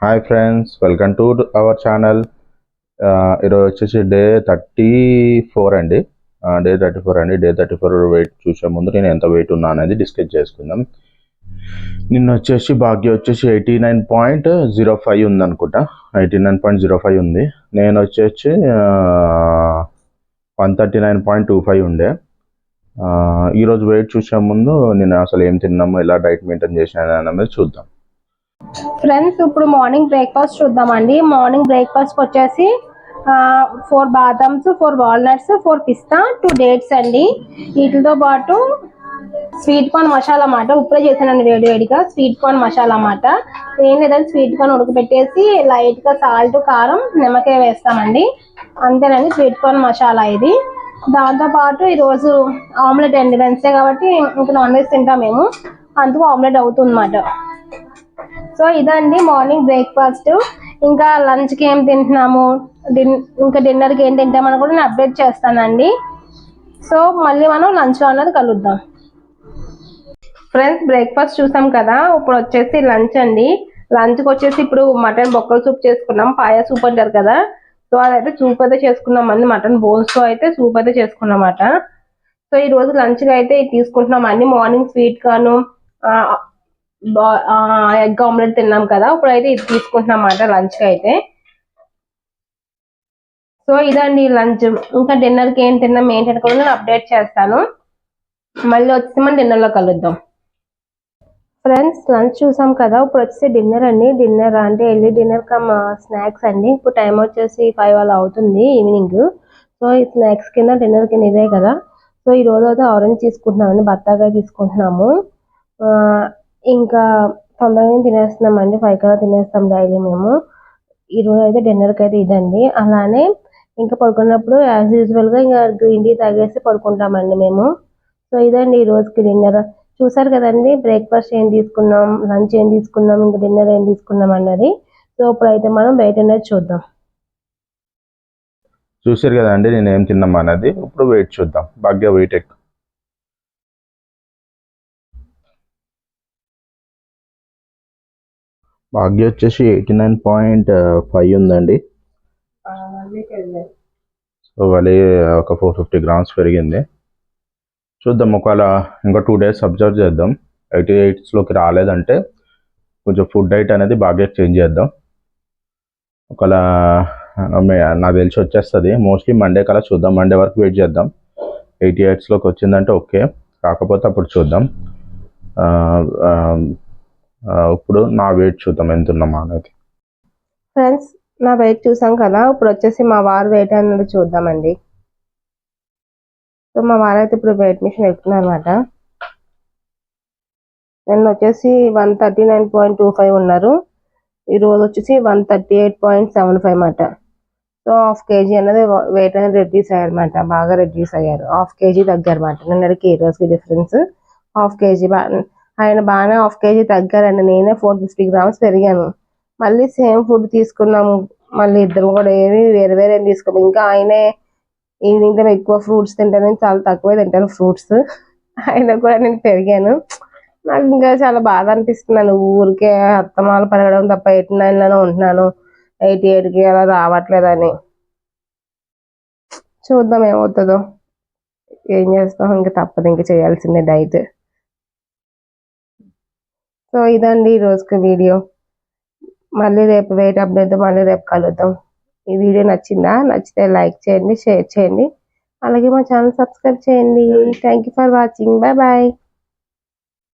Hi friends welcome to our channel. ఈరోజు వచ్చేసి day thirty four అండి. డే థర్టీ ఫోర్ అండి. డే థర్టీ ఫోర్ వెయిట్ చూసే ముందు నేను ఎంత వెయిట్ ఉన్నా అనేది డిస్కస్ చేసుకుందాం. నిన్న వచ్చేసి భాగ్య వచ్చేసి eighty nine point zero five ఉంది అనుకుంటా eighty nine point zero five ఉంది. నేను వచ్చేసి one thirty nine point two five ఉండే. ఈరోజు వెయిట్ చూసే ముందు నేను అసలు ఏం తిన్నాము ఎలా డైట్ మెయింటైన్ చేసినా అనేది చూద్దాం. ఫ్రెండ్స్ ఇప్పుడు మార్నింగ్ బ్రేక్ఫాస్ట్ చూద్దామండి. మార్నింగ్ బ్రేక్ఫాస్ట్ వచ్చేసి four badams four walnuts four pista two dates అండి. వీటితో పాటు స్వీట్ కార్న్ మసాలా అన్నమాట ఇప్పుడే చేశానండి వేడి వేడిగా స్వీట్ కార్న్ మసాలా అన్నమాట ఏం లేదంటే స్వీట్ కార్న్ ఉడకబెట్టేసి లైట్గా సాల్ట్ కారం నిమ్మకాయ వేస్తామండి. అంతేనండి స్వీట్ కార్న్ మసాలా ఇది. దాంతో పాటు ఈరోజు ఆమ్లెట్ అండి. వెన్స్డే కాబట్టి ఇంకా నాన్ వెజ్ తింటాం మేము. అందుకు ఆమ్లెట్ అవుతుంది అన్నమాట సో ఇదండి మార్నింగ్ బ్రేక్ఫాస్ట్. ఇంకా లంచ్కి ఏం తింటున్నాము? డిన్ ఇంకా డిన్నర్కి ఏం తింటామని కూడా నేను అప్డేట్ చేస్తానండి. సో మళ్ళీ మనం లంచ్లో అన్నది కలుద్దాం. ఫ్రెండ్స్ బ్రేక్ఫాస్ట్ చూసాం కదా? ఇప్పుడు వచ్చేసి లంచ్ అండి. లంచ్కి వచ్చేసి ఇప్పుడు మటన్ బొక్కల సూప్ చేసుకున్నాం. పాయ సూప్ అంటారు కదా? సో అదైతే సూప్ అయితే చేసుకున్నాం అండి. మటన్ బోన్స్తో అయితే సూప్ అయితే చేసుకున్నమాట. సో ఈ రోజు అయితే తీసుకుంటున్నాం అండి. Morning sweet corn egg omelette తిన్నాం కదా. ఇప్పుడైతే ఇది తీసుకుంటున్నాం అన్నమాట లంచ్కి అయితే. సో ఇదండి లంచ్. ఇంకా డిన్నర్కి ఏం తిన్నాం ఏంటంటే కూడా నేను అప్డేట్ చేస్తాను. మళ్ళీ వచ్చి మనం డిన్నర్లో కలుద్దాం. ఫ్రెండ్స్ లంచ్ చూసాం కదా. ఇప్పుడు వచ్చేసి డిన్నర్ అండి. డిన్నర్ అంటే వెళ్ళి డిన్నర్ కమ్ స్నాక్స్ అండి. ఇప్పుడు టైం వచ్చేసి ఫైవ్ అలా అవుతుంది ఈవినింగ్. సో ఈ స్నాక్స్ కింద డిన్నర్ కింద ఇదే కదా. సో ఈ రోజు అయితే ఆరెంజ్ తీసుకుంటున్నామండి బత్తాకాయ తీసుకుంటున్నాము. ఇంకా తొందరగా తినేస్తున్నాం అండి ఫైవ్ కల్లా తినేస్తాం డైలీ మేము. ఈ రోజు అయితే డిన్నర్కి అయితే ఇదండి. అలానే ఇంకా పడుకున్నప్పుడు యాజ్ యూజువల్గా ఇంకా గ్రీన్ టీ తాగేసి పడుకుంటామండి మేము. సో ఇదండి ఈ రోజుకి డిన్నర్ చూసారు కదండి బ్రేక్ఫాస్ట్ ఏం తీసుకున్నాం లంచ్ ఏం తీసుకున్నాం ఇంకా డిన్నర్ ఏం తీసుకున్నాం అన్నది. సో ఇప్పుడైతే మనం వెయిట్ అనేది చూద్దాం. చూసారు కదండి నేను ఏం తిన్నాం అన్నది ఇప్పుడు వెయిట్ చూద్దాం. బాగా వెయిట్ ఎక్కువ భాగ్య వచ్చేసి ఎయిటీ నైన్ పాయింట్ ఫైవ్ ఉందండి. సో వాళ్ళే ఒక ఫోర్ ఫిఫ్టీ గ్రామ్స్ పెరిగింది. చూద్దాం ఒకవేళ ఇంకా టూ డేస్ అబ్జర్వ్ చేద్దాం. ఎయిటీ ఎయిట్స్లోకి రాలేదంటే కొంచెం ఫుడ్ డైట్ అనేది బాగా చేంజ్ చేద్దాం. ఒకవేళ నాకు తెలిసి వచ్చేస్తుంది. మోస్ట్లీ మండే కల్లా చూద్దాం. మండే వరకు వెయిట్ చేద్దాం. ఎయిటీ ఎయిట్స్లోకి వచ్చిందంటే ఓకే. కాకపోతే అప్పుడు చూద్దాం. ఇప్పుడు నా వెయిట్ చూద్దాం ఎంత ఉన్నామా అనేది. ఫ్రెండ్స్ నా వెయిట్ చూసాం కదా ఇప్పుడు వచ్చేసి మా వారు వెయిట్ అనేది చూద్దామండి. సో మా వారు అయితే ఇప్పుడు వెయిట్ మిషన్ ఎక్కుతున్నారు నిన్న వచ్చేసి one thirty nine point two five ఉన్నారు. ఈ రోజు వచ్చేసి one thirty eight point seven five అన్నమాట. సో హాఫ్ కేజీ అనేది వెయిట్ అనేది రెడ్యూస్ అయ్యారన్నమాట బాగా రెడ్యూస్ అయ్యారు. హాఫ్ కేజీ తగ్గారన్నమాట. నిన్నటికి ఈ రోజుకి డిఫరెన్స్ హాఫ్ కేజీ ఆయన బాగానే హాఫ్ కేజీ తగ్గారండి. నేనే ఫోర్ ఫిఫ్టీ గ్రామ్స్ పెరిగాను. మళ్ళీ సేమ్ ఫుడ్ తీసుకున్నాము. మళ్ళీ ఇద్దరు కూడా ఏమి వేరే వేరే ఏం తీసుకోము. ఇంకా ఆయనే ఈవినింగ్ టైం ఎక్కువ ఫ్రూట్స్ తింటాను చాలా తక్కువే తింటాను ఫ్రూట్స్. ఆయన కూడా నేను పెరిగాను. నాకు ఇంకా చాలా బాధ అనిపిస్తున్నాను ఊరికే అత్తమాలు పెరగడం తప్ప ఎయిటీ నైన్లోనే ఉంటున్నాను. ఎయిటీ ఎయిట్కి అలా రావట్లేదని. చూద్దాం ఏమవుతుందో. ఏం చేస్తాం? ఇంకా తప్పదు. ఇంకా చేయాల్సిందే డైట్. సో ఇదండి ఈరోజుకి వీడియో. మళ్ళీ రేపు వెయిట్ అప్డేట్ మళ్ళీ రేపు కలుద్దాం. ఈ వీడియో నచ్చిందా? నచ్చితే లైక్ చేయండి షేర్ చేయండి. అలాగే మా ఛానల్ సబ్స్క్రైబ్ చేయండి. Thank you for watching bye bye